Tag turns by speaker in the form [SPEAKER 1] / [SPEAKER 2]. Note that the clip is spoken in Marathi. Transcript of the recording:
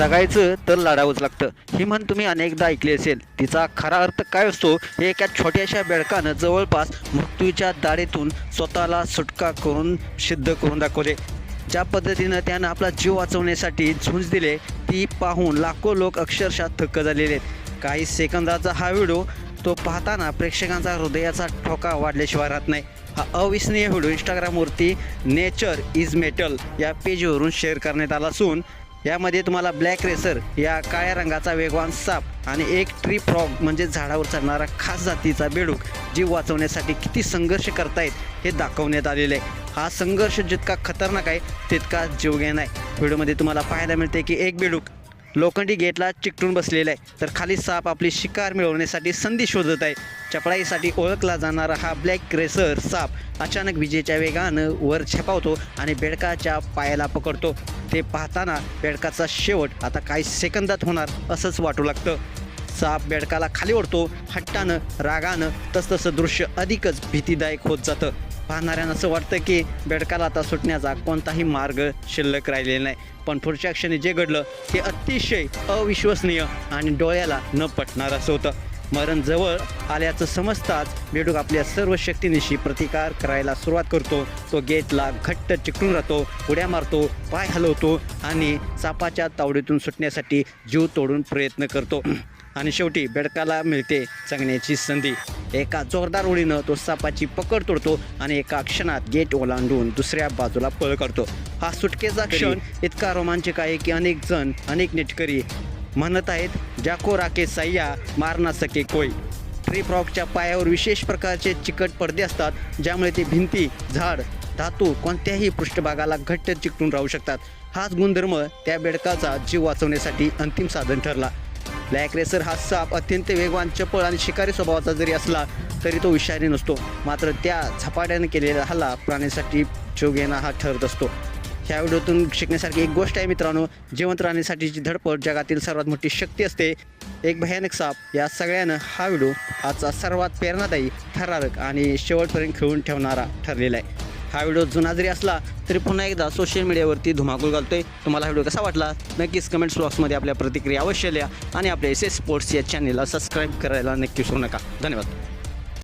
[SPEAKER 1] जगायचं तर लढावंच लागतं. ही म्हण तुम्ही अनेकदा ऐकली असेल. तिचा खरा अर्थ काय असतो? हे एका छोट्याशा बेडकानं जवळपास मृत्यूच्या दाढेतून स्वतःला सुटका करून सिद्ध करून दाखवले. ज्या पद्धतीनं त्यानं आपला जीव वाचवण्यासाठी झुंज दिले ती पाहून लाखो लोक अक्षरशः थक्क झालेले आहेत. काही सेकंदाचा हा व्हिडिओ तो पाहताना प्रेक्षकांचा हृदयाचा ठोका वाढल्याशिवाय राहत नाही. हा अविस्मरणीय व्हिडिओ इंस्टाग्रामवरती नेचर इज मेटल या पेजवरून शेअर करण्यात आला असून यामध्ये तुम्हाला ब्लॅक रेसर या काळ्या रंगाचा वेगवान साप आणि एक ट्री फ्रॉग म्हणजे झाडावर चढणारा खास जातीचा बेडूक जीव वाचवण्यासाठी किती संघर्ष करतायत हे दाखवण्यात आलेलं आहे. हा संघर्ष जितका खतरनाक आहे तितका जीवघेण आहे. व्हिडिओमध्ये तुम्हाला पाहायला मिळते की एक बेडूक लोखंडी गेटला चिकटून बसलेला आहे. तर खाली साप आपली शिकार मिळवण्यासाठी संधी शोधत आहे. चपळाईसाठी ओळखला जाणारा हा ब्लॅक रेसर साप अचानक विजेच्या वेगानं वर छपावतो आणि बेडकाच्या पायाला पकडतो. ते पाहताना बेडकाचा शेवट आता काही सेकंदात होणार असंच वाटू लागतं. साप बेडकाला खाली ओढतो हट्टानं रागानं तसतसं दृश्य अधिकच भीतीदायक होत जातं. पाहणाऱ्यांना असं वाटतं की बेडकाला आता सुटण्याचा कोणताही मार्ग शिल्लक राहिलेला नाही. पण पुढच्या क्षणी जे घडलं ते अतिशय अविश्वसनीय आणि डोळ्याला न पटणार असं होतं. मरण जवळ आल्याचं समजताच बेडूक आपल्या सर्व शक्तीनिशी प्रतिकार करायला सुरुवात करतो. तो गेटला घट्ट चिकटून राहतो उड्या मारतो पाय हलवतो आणि सापाच्या तावडीतून सुटण्यासाठी जीव तोडून प्रयत्न करतो. आणि शेवटी बेडकाला मिळते जगण्याची संधी. एका जोरदार उडीनं तो सापाची पकड तोडतो आणि एका क्षणात गेट ओलांडून दुसऱ्या बाजूला पळ करतो हा सुटकेचा क्षण इतका रोमांचक आहे की अनेक जण अनेक नेटकरी म्हणत आहेत जाको राके सय्या मार ना सके कोई. ट्री फ्रॉकच्या पायावर विशेष प्रकारचे चिकट पडदे असतात ज्यामुळे ते भिंती झाड धातू कोणत्याही पृष्ठभागाला घट्ट चिकटून राहू शकतात. हाच गुणधर्म त्या बेडकाचा जीव वाचवण्यासाठी अंतिम साधन ठरला. ब्लॅक रेसर हा साप अत्यंत वेगवान चपळ आणि शिकारी स्वभावाचा जरी असला तरी तो विषारी नसतो. मात्र त्या झपाट्याने केलेला हल्ला प्राण्यासाठी जीव घेणा हा ठरत असतो. ह्या व्हिडिओतून शिकण्यासारखी एक गोष्ट आहे मित्रांनो जिवंत राहण्यासाठीची धडपड जगातील सर्वात मोठी शक्ती असते. एक भयानक साप या सगळ्यानं हा व्हिडिओ आजचा सर्वात प्रेरणादायी थरारक आणि शेवटपर्यंत खेळून ठेवणारा ठरलेला आहे. हा व्हिडिओ जुना जरी असला तरी पुन्हा एकदा सोशल मीडियावरती धुमाकूळ घालतोय. तुम्हाला हा व्हिडिओ कसा वाटला? नक्कीच कमेंट्स बॉक्समध्ये आपल्या प्रतिक्रिया अवश्य लिहा आणि आपल्या एस एस स्पोर्ट्स या चॅनेलला सबस्क्राईब करायला नक्की विसरू नका. धन्यवाद.